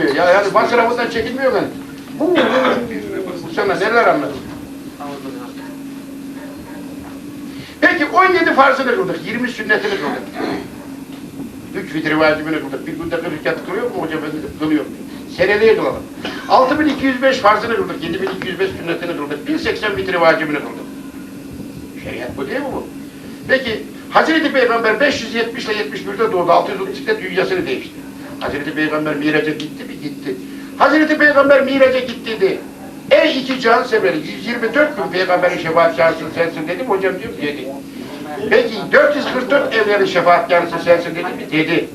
Ya yani masrafından çekilmiyor yani. Bu bu sana neler anladın? Peki 17 farzını kıldık, 20 sünnetini kıldık. Üç fitri vacibini kıldık. Bir günde 40 rekat kılıyor mu hoca efendi? Kılıyor. Seneliğe kılalım. 6205 farzını kıldık, 7205 sünnetini kıldık. 1080 fitri vacibini kıldık. Şeriat bu değil mi bu? Peki Hazreti Peygamber 570 ile 71'de doğdu. 632'de dünyasını değişti. Hazreti Peygamber miraca gitti mi? Gitti. Hazreti Peygamber miraca gittiydi. Ey iki can severi 124 gün peygamberin şefaat şahsın sensin dedim. Hocam diyor dedi. Peki 444 evlerin şefaat şahsın sensin dedi mi? Dedi.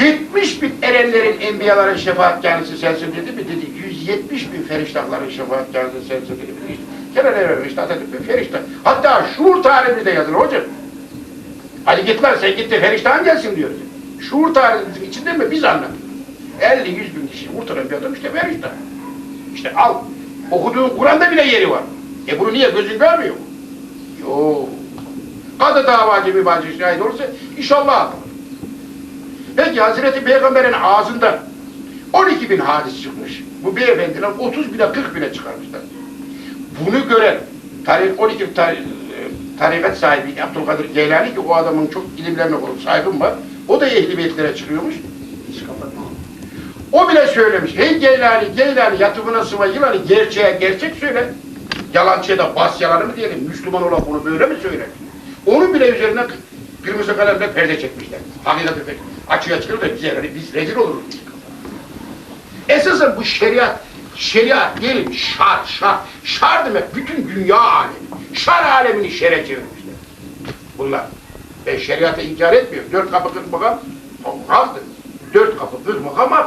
70 bin erenlerin, enbiyaların şefaat şahsın sensin dedi mi? Dedi. 170 bin feriştahların şefaat şahsın sensin dedi mi? Kenan Evren işte Atatürk bir feriştah. Hatta şuur tarihimizde yazılı hocam. Hadi git lan sen git feriştahın gelsin diyor. Şuur tarihimizin içinde mi biz anladık. 50-100 bin kişi kurtaran bir adam işte feriştah. İşte al. Okuduğun Kur'an'da bile yeri var. E bunu niye gözün görmüyor mu? Yok. Kadı davacı bir bacı şahit olursa inşallah atılır. Peki Hazreti Peygamber'in ağzından 12 bin hadis çıkmış. Bu beyefendiler 30 bine 40 bine çıkarmışlar. Bunu gören tarih 12 tarih, e, tarikat sahibi Abdülkadir Geylani ki o adamın çok ilimlerine olup saygım var. O da ehli beytlere çıkıyormuş. O bile söylemiş. Hey Geylani, Geylani yatımına sıva yılanı gerçeğe gerçek söyle. Yalancıya da bas yalanı mı diyelim. Müslüman olan bunu böyle mi söyler? Onu bile üzerine kırmızı kalemle perde çekmişler. Hakikati pek açığa çıkıyor da bize biz rezil oluruz. Esasen bu şeriat, şeriat diyelim şar, şar. Şar demek bütün dünya alemi. Şar alemini şere çevirmişler. Bunlar. Ben şeriatı inkar etmiyorum. Dört kapı kırk makam razdır. Dört kapı kırk makam var.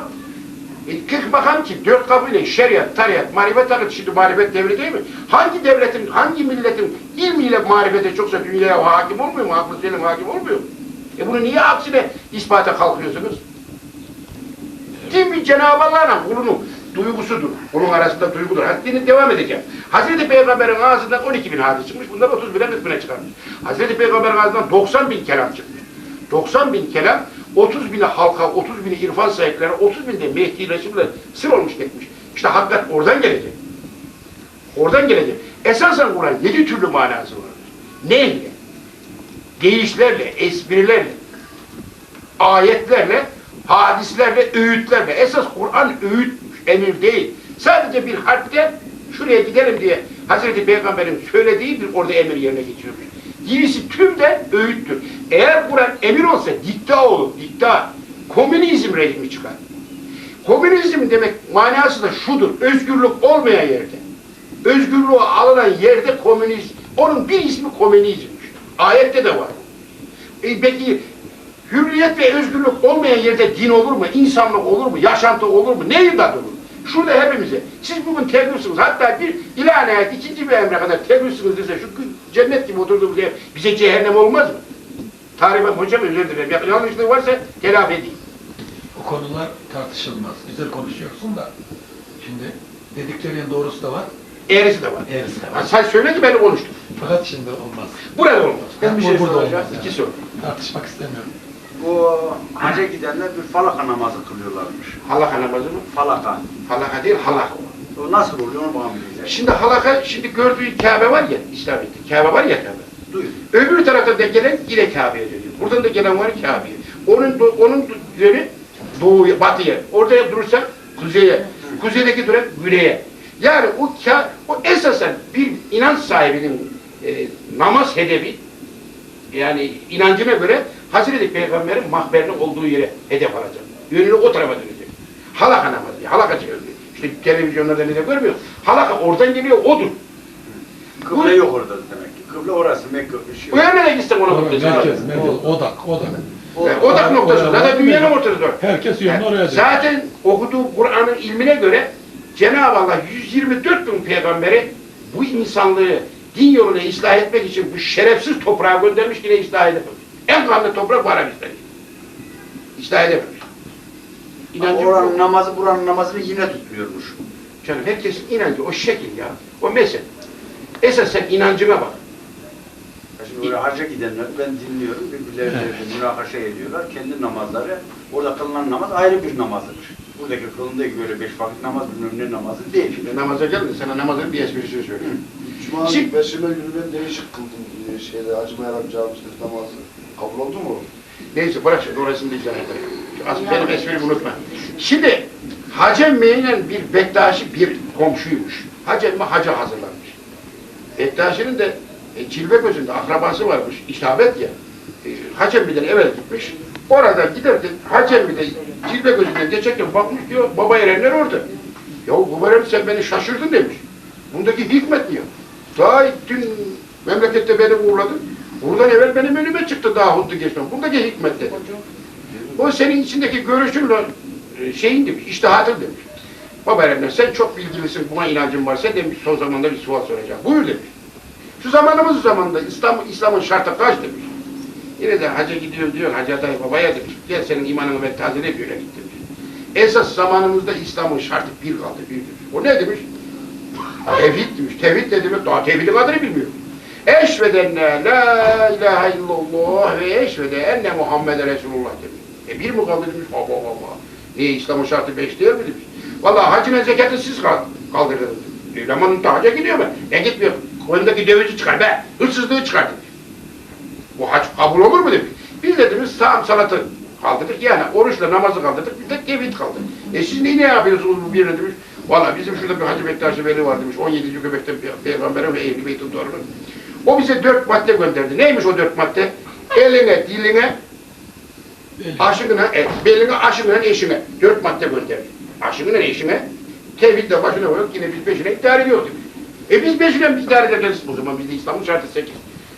E, kırk makam ki dört kapı ile şeriat, tariyat, marifet takıt şimdi marifet devri değil mi? Hangi devletin, hangi milletin ilmiyle marifete çoksa dünyaya hakim olmuyor mu? Aklı selim hakim olmuyor mu? E bunu niye aksine ispata kalkıyorsunuz? Kim bir Cenab-ı Allah'la kulunun duygusudur. Onun arasında duygudur. Haddini devam edeceğim. Hazreti Peygamber'in ağzından 12 bin hadis çıkmış. Bunlar 30 bine 40 bine çıkarmış. Hazreti Peygamber'in ağzından 90 bin kelam çıkmış. 90 bin kelam 30 bine halka, 30 bini irfan sahipleri, 30 bin de Mehdi Resul'le sır olmuş gitmiş. İşte hakikat oradan gelecek. Oradan gelecek. Esasen Kur'an yedi türlü manası var. Neyle? Deyişlerle, esprilerle, ayetlerle, hadislerle, öğütlerle. Esas Kur'an öğütmüş, emir değil. Sadece bir harpte şuraya gidelim diye Hazreti Peygamber'in söylediği bir orada emir yerine geçiyormuş. Gerisi tüm de öğüttür. Eğer Kur'an emir olsa dikta olur, dikta. Komünizm rejimi çıkar. Komünizm demek manası da şudur, özgürlük olmayan yerde. Özgürlüğü alınan yerde komünizm, onun bir ismi komünizmmiş. Ayette de var. E peki hürriyet ve özgürlük olmayan yerde din olur mu, insanlık olur mu, yaşantı olur mu, ne imdat olur? Şurada hepimize, siz bugün terörsünüz, hatta bir ilanayet ikinci bir emre kadar terörsünüz dese şu cennet gibi oturduğumuz yer bize cehennem olmaz mı? Tarih ben hocam özür dilerim, Ya- yanlışlık varsa telafi edeyim. Bu konular tartışılmaz. Güzel konuşuyorsun da. Şimdi dediklerinin doğrusu da var, Eğrisi de var. eğrisi de Ha, var. Sen söyle ki ben konuştum. Fakat şimdi olmaz. Burada olmaz. Ben bir şey burada soracağım. olmaz. İki soru. Tartışmak istemiyorum. Bu hacca gidenler bir falaka namazı kılıyorlarmış. Halaka namazı mı? Falaka. Halaka değil, halaka. O nasıl oluyor onu bana bilecek. Şimdi halaka, şimdi gördüğün Kabe var ya, İslamiyet'te. Kabe var ya Kabe. Duy. Öbür tarafta da gelen yine Kabe'ye dönüyor. Buradan da gelen var Kabe'ye. Onun onun yönü doğuya, batıya. Orada durursak kuzeye. Kuzeydeki duran güneye. Yani o o esasen bir inanç sahibinin e, namaz hedefi yani inancına göre Hazreti Peygamber'in mahberinin olduğu yere hedef alacak. Yönünü o tarafa dönecek. Halaka namazı, halaka çıkıyor. İşte televizyonlarda ne de görmüyor. Halaka oradan geliyor, odur. Kıble yok orada demek ki. Kıble orası Mekke. Bir şey nereye gitsen ona Merkez, kutlayacak. merkez, odak, odak. Yani odak noktası. Zaten dünyanın ortasında. Herkes yönünü oraya dönüyor. Zaten okuduğu Kur'an'ın ilmine göre Cenab-ı Allah 124 bin peygamberi bu insanlığı din yoluna ıslah etmek için bu şerefsiz toprağa göndermiş yine ıslah edememiş. En kanlı toprak bu Arabistan. İslah edememiş. İnancı oranın bu. namazı buranın namazını yine tutmuyormuş. Canım herkesin inancı o şekil ya. O mesele. Esas sen inancına bak. Ya Şimdi oraya hacca gidenler ben dinliyorum. Birbirleriyle münakaşa ediyorlar. Kendi namazları, orada kılınan namaz ayrı bir namazdır. Buradaki kılındığı gibi böyle beş vakit namaz bilmem ne namazı değil. Şimdi namaza geldin, sana namazın bir esprisini söyleyeyim. Cuma Şimdi- Perşembe günü ben değişik kıldım şeyde Acımayarak Camisi'nde namazı. Kabul oldu mu? Neyse bırak şimdi orasını. Asıl benim esprimi unutma. Şimdi Hacı Emmi'yle bir Bektaşi bir komşuymuş. Hacı Emmi hacca hazırlanmış. Bektaşi'nin de e, Cilve gözünde akrabası varmış. İsabet ya. E, Hacı Emmi'den evvel gitmiş. Orada giderken Hacı Emmi de Cilve gözünden geçerken bakmış diyor baba erenler orada. Ya baba eren sen beni şaşırdın demiş. Bundaki hikmet diyor. Daha dün memlekette beni uğurladın. Buradan evvel benim önüme çıktı daha hutlu geçmem. Bundaki hikmet dedi. O senin içindeki görüşünle şeyin demiş, iştihadın demiş. Baba Erenler sen çok bilgilisin, buna inancın var. Sen demiş son zamanda bir sual soracağım. Buyur demiş. Şu zamanımız zamanında İslam, İslam'ın şartı kaç demiş. Yine de hacca gidiyor diyor, hacı dayı babaya demiş. Gel senin imanını ben tazele böyle git demiş. Esas zamanımızda İslam'ın şartı bir kaldı, bir demiş. O ne demiş? Tevhid demiş. Tevhid ne demek? Daha tevhidin adını bilmiyor. Eşvedenne la ilahe illallah ve eşvede enne Muhammeden Resulullah demiş. E bir mi kaldı demiş? Allah Allah. Niye İslam'ın şartı beş değil mi demiş. Vallahi hacına zekatı siz kal- kaldırdınız. E, Aman da hacca gidiyor mu? Ne gitmiyor? Koyundaki dövizi çıkar be. Hırsızlığı çıkar demiş. Bu hac kabul olur mu demiş. Biz de demiş sağım salatı kaldırdık yani oruçla namazı kaldırdık bir de tevhid kaldı. E siz ne, ne yapıyorsunuz bu birine demiş. Valla bizim şurada bir Hacı Bektaşi Veli var demiş. 17. göbekten bir peygamberin ve ehli beytin torunu. O bize dört madde gönderdi. Neymiş o dört madde? Eline, diline, aşığına, e, beline, aşığına, eşine. Dört madde gönderdi. Aşığına, eşine. Tevhidle başına koyup yine biz peşine ediyoruz demiş. E biz peşine idare ederiz? O zaman bizde İslam'ın şartı sekiz.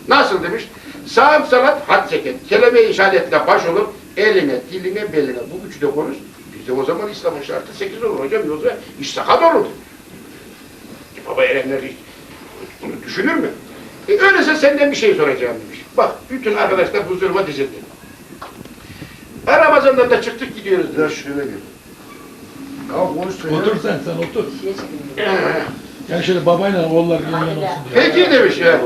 Nasıl demiş? Sağım salat, had seket. Kelime-i işaretle baş olur. Eline, diline, beline. Bu üçü de konuş. Bizde o zaman İslam'ın şartı sekiz olur hocam. Yoksa iş sakat olurdu. E baba erenler hiç bunu düşünür mü? E öyleyse senden bir şey soracağım demiş. Bak bütün arkadaşlar huzuruma dizildi. Her Ramazan'da da çıktık gidiyoruz Biraz demiş. şöyle gel. Ya konuşsun ya. Otur sen, sen otur. Yani şöyle babayla oğullar yan yana olsun diye. Peki demiş ya.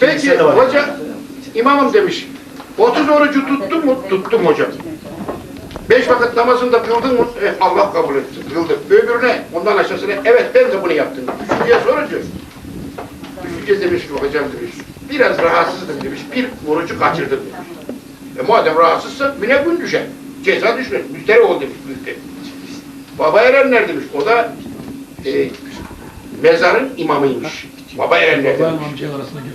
Peki hoca imamım demiş. 30 orucu tuttun mu? Tuttum hocam. Beş vakit namazını da kıldın mı? E, Allah kabul etsin. Kıldım. Öbürüne, ondan aşağısına evet ben de bunu yaptım. Üçüncüye sorunca. Üçüncüye demiş ki hocam demiş. Biraz rahatsızdım demiş. Bir orucu kaçırdım demiş. E madem rahatsızsa güne gün düşer. Ceza düşmez. Müsteri ol demiş. Müsteri. Baba Erenler demiş. O da e, mezarın imamıymış. Baba Erenler Babayla demiş. amcanın arasında gibi.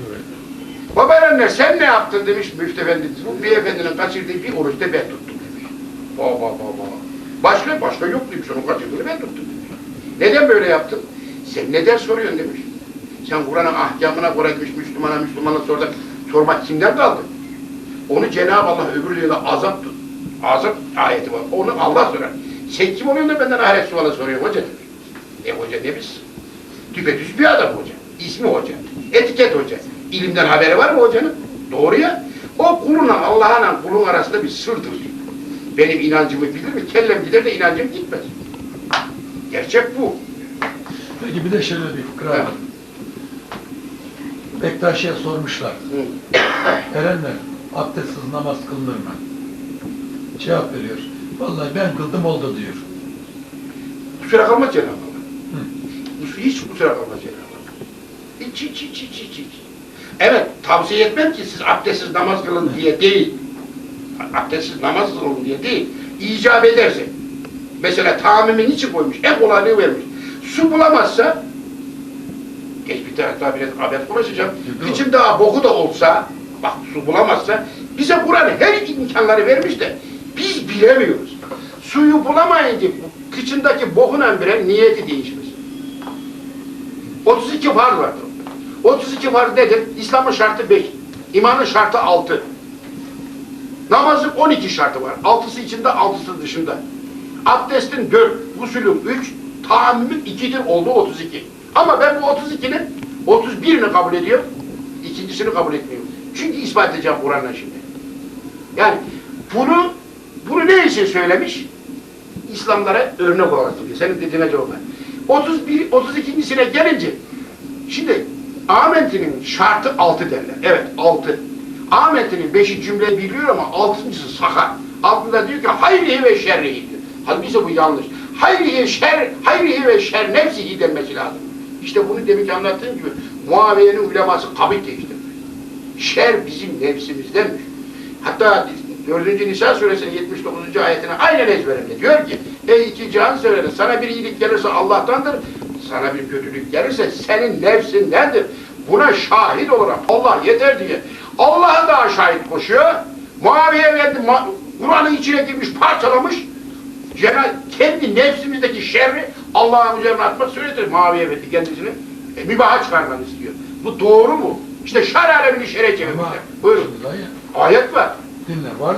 Baba Erenler sen ne yaptın demiş Müftü Efendi. Bu beyefendinin kaçırdığı bir oruçta ben tuttum. Baba baba. Başka başka yok demiş onun kaçırdığını ben tuttum demiş. Neden böyle yaptın? Sen neden soruyorsun demiş. Sen Kur'an'ın ahkamına göre Müslümana Müslümana sordak sormak kimden kaldı? Onu Cenab-ı Allah öbür dünyada azap tut. Azap ayeti var. Onu Allah sorar. Sen kim oluyorsun da benden ahiret sualı soruyorsun hoca demiş. E hoca ne biz? Düpedüz bir adam hoca. İsmi hoca. Etiket hoca. İlimden haberi var mı hocanın? Doğru ya. O kulunla Allah'la kulun arasında bir sırdır. Benim inancımı bilir mi? Kellem gider de inancım gitmez. Gerçek bu. Peki bir de şöyle bir fıkra var. Bektaşi'ye sormuşlar. Erenler abdestsiz namaz kılınır mı? Cevap veriyor. Vallahi ben kıldım oldu diyor. Kusura kalma Cenab-ı Allah. Hiç, kusura kalma Cenab-ı Allah. Hiç, hiç, hiç, hiç, hiç, hiç. Evet, tavsiye etmem ki siz abdestsiz namaz kılın diye değil. Abdestsiz namaz kılın diye değil. İcap ederse. Mesela tamimin için koymuş, en kolaylığı vermiş. Su bulamazsa, geç bir daha biraz abet konuşacağım. Kıçım daha boku da olsa, bak su bulamazsa, bize Kur'an her imkanları vermiş de biz bilemiyoruz. Suyu bulamayınca bu kıçındaki bokuna bile niyeti değişmez. 32 farz vardır. 32 farz nedir? İslam'ın şartı 5. İmanın şartı 6. Namazın 12 şartı var. 6'sı içinde, 6'sı dışında. Abdestin 4, gusülün 3, tahammümün 2'dir oldu 32. Ama ben bu 32'nin 31'ini kabul ediyorum. ikincisini kabul etmiyorum. Çünkü ispat edeceğim Kur'an'la şimdi. Yani bunu bunu ne için söylemiş? İslamlara örnek olarak diyor. Senin dediğine cevap ver. 31 32.sine gelince Şimdi Ahmet'in şartı altı derler. Evet altı. Ahmet'in beşi cümleyi biliyor ama altıncısı sakat. Altında diyor ki hayrihi ve şerrihi diyor. Halbuki bu yanlış. Hayrihi şer, hayrihi ve şer nefsihi denmesi lazım. İşte bunu demek anlattığım gibi Muaviye'nin uleması kabit değiştirmiş. Şer bizim nefsimizdenmiş. Hatta 4. Nisa suresinin 79. ayetine aynen ezberimde. Diyor ki ey iki can söyledi sana bir iyilik gelirse Allah'tandır. Sana bir kötülük gelirse senin nefsindendir. Buna şahit olarak Allah yeter diye. Allah'a daha şahit koşuyor. Muaviye ma- Kur'an'ın içine girmiş parçalamış. Cenab kendi nefsimizdeki şerri Allah'ın üzerine atmak söyledir Muaviye Efendi kendisini. E, mübaha çıkarmanı istiyor. Bu doğru mu? İşte şer alemini şere çevirmişler. Buyurun. Ayet var. dinle var.